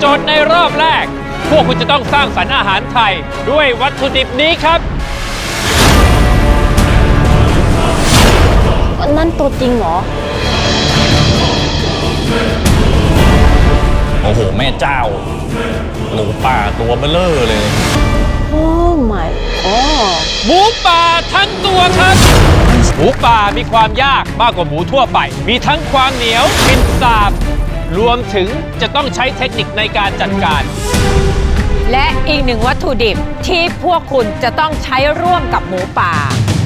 โจทย์ในรอบแรก พวกคุณจะต้องสร้างสรรค์อาหารไทย ด้วยวัตถุดิบนี้ครับ นั่นตัวจริงเหรอ โอ้โห แม่เจ้า หมูป่าตัวเบลเลอร์เลย โอ้ my อ๋อหมูป่าทั้งตัวครับ หมูป่ามีความยากมากกว่าหมูทั่วไป มีทั้งความเหนียวกลิ่นสาบ รวมถึงจะต้องใช้เทคนิคในการจัดการ และอีกหนึ่งวัตถุดิบที่พวกคุณจะต้องใช้ร่วมกับหมูป่า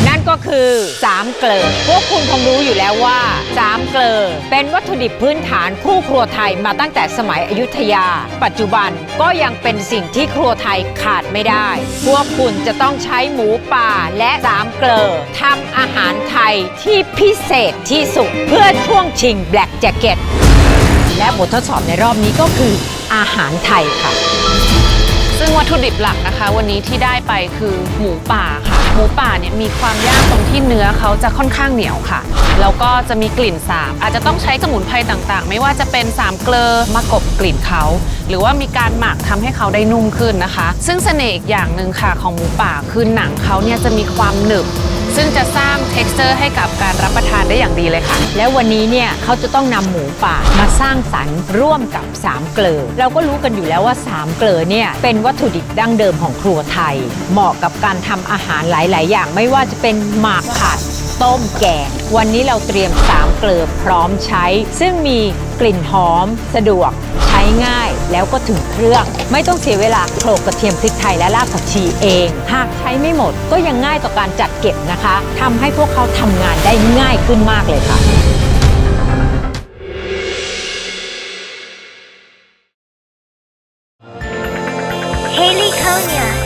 นั่นก็คือสามเกลอพวกคุณคงรู้อยู่แล้วว่าสามเกลอเป็นวัตถุดิบพื้นฐานคู่ครัวไทยมาตั้งแต่สมัยอยุธยา ปัจจุบันก็ยังเป็นสิ่งที่ครัวไทยขาดไม่ได้ พวกคุณจะต้องใช้หมูป่าและสามเกลอทำอาหารไทยที่พิเศษที่สุดเพื่อช่วงชิงแบล็กแจ็คเก็ต และบททดสอบในรอบนี้ก็คืออาหารไทยค่ะ ซึ่งวัตถุดิบหลักนะคะ วันนี้ที่ได้ไปคือหมูป่าค่ะ หมูป่าเนี่ยมีความยากตรงที่เนื้อเขาจะค่อนข้างเหนียวค่ะ แล้วก็จะมีกลิ่นสาบ อาจจะต้องใช้สมุนไพรต่างๆ ไม่ว่าจะเป็นสามเกลือมากบกลิ่นเขาหรือว่ามีการหมักทำให้เขาได้นุ่มขึ้นนะคะ ซึ่งเสน่ห์อีกอย่างหนึ่งค่ะของหมูป่าคือหนังเขาเนี่ยจะมีความหนึบ ซึ่งจะสร้าง t e x t อร์ให้กับการรับประทานได้อย่างดีเลยค่ะ แล้ววันนี้เนี่ยเขาจะต้องนำหมูป่ามาสร้างสรรค์ร่วมกับสามเกลอเราก็รู้กันอยู่แล้วว่าสามเกลอเนี่ยเป็นวัตถุดิบดั้งเดิมของครัวไทย เหมาะกับการทำอาหารหลาย ๆ อย่างไม่ว่าจะเป็นหมากผัด ต้มแกง วันนี้เราเตรียมสามเกลือพร้อมใช้ ซึ่งมีกลิ่นหอม สะดวก ใช้ง่ายแล้วก็ถึงเครื่อง ไม่ต้องเสียเวลาโขลกกระเทียมพริกไทยและรากผักชีเอง หากใช้ไม่หมดก็ยังง่ายต่อการจัดเก็บนะคะทำให้พวกเขาทำงานได้ง่ายขึ้นมากเลยค่ะ Haley Konya.